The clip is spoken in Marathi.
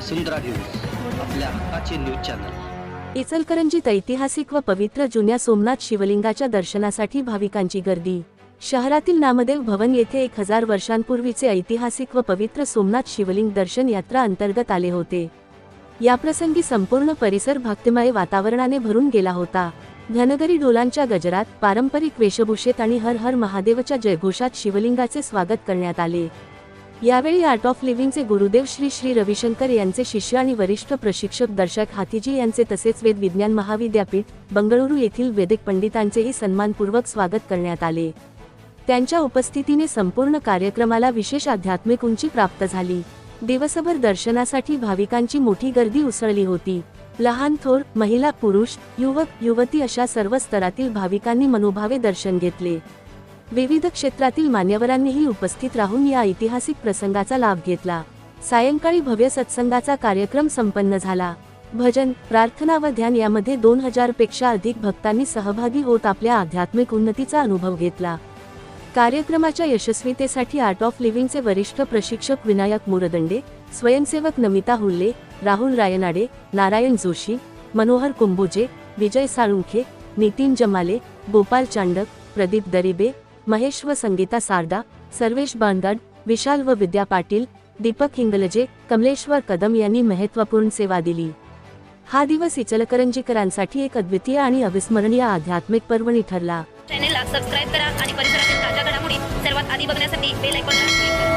वसुंधरा न्यूज आपल्या हक्काचे न्यूज चॅनल. इचलकरंजीत ऐतिहासिक व पवित्र जुन्या सोमनाथ शिवलिंगाच्या दर्शनासाठी भाविकांची गर्दी. शहरातील नामदेव भवन येथे एक हजार वर्षांपूर्वीचे ऐतिहासिक व पवित्र सोमनाथ शिवलिंग दर्शन यात्रा अंतर्गत आले होते. याप्रसंगी संपूर्ण परिसर भक्तिमय वातावरणाने भरून गेला होता. घनगरी डोलांच्या गजरात पारंपरिक वेशभूषेत आणि हर हर महादेवच्या जयघोषात शिवलिंगाचे स्वागत करण्यात आले. यावेळी आर्ट ऑफ लिव्हिंगचे गुरुदेव श्री श्री रविशंकर यांचे शिष्य आणि वरिष्ठ प्रशिक्षक दर्शक हातीजी यांचे तसेच वेद विज्ञान महाविद्यापीठ बंगळुरू येथील वेदिक पंडितांचेही सन्मानपूर्वक स्वागत करण्यात आले. त्यांच्या उपस्थितीने संपूर्ण कार्यक्रमाला विशेष आध्यात्मिक उंची प्राप्त झाली. दिवसभर दर्शनासाठी भाविकांची मोठी गर्दी उसळली होती. लहान थोर महिला पुरुष युवक युवती अशा सर्व स्तरातील भाविकांनी मनोभावे दर्शन घेतले. विविध क्षेत्रातील मान्यवरांनीही उपस्थित राहून या ऐतिहासिक प्रसंगाचा लाभ घेतला. सायंकाळी भव्य सत्संगाचा कार्यक्रम संपन्न झाला. भजन प्रार्थना व ध्यान यामध्ये दोन हजारपेक्षा अधिक भक्तांनी सहभागी होत आपल्या आध्यात्मिक उन्नतीचा अनुभव घेतला. कार्यक्रमाच्या यशस्वीतेसाठी आर्ट ऑफ लिव्हिंगचे वरिष्ठ प्रशिक्षक विनायक मुरदंडे स्वयंसेवक नमिता हुल्ले राहुल रायनाडे नारायण जोशी मनोहर कुंभुजे विजय साळुंखे नितीन जमाले गोपाल चांडक प्रदीप दरिबे महेश व संगीता सारदा सर्वेश बांदड विशाल व विद्या पाटील दीपक हिंगलजे कमलेश्वर कदम यांनी महत्त्वपूर्ण सेवा दिली हा दिवस इचलकरंजीकरांसाठी एक अद्वितीय आणि अविस्मरणीय आध्यात्मिक पर्वणी ठरला चॅनेलला सबस्क्राईब करा आणि परिसरातील ताज्या घडामोडी सर्वात आधी बघण्यासाठी बेल आयकॉन क्लिक करा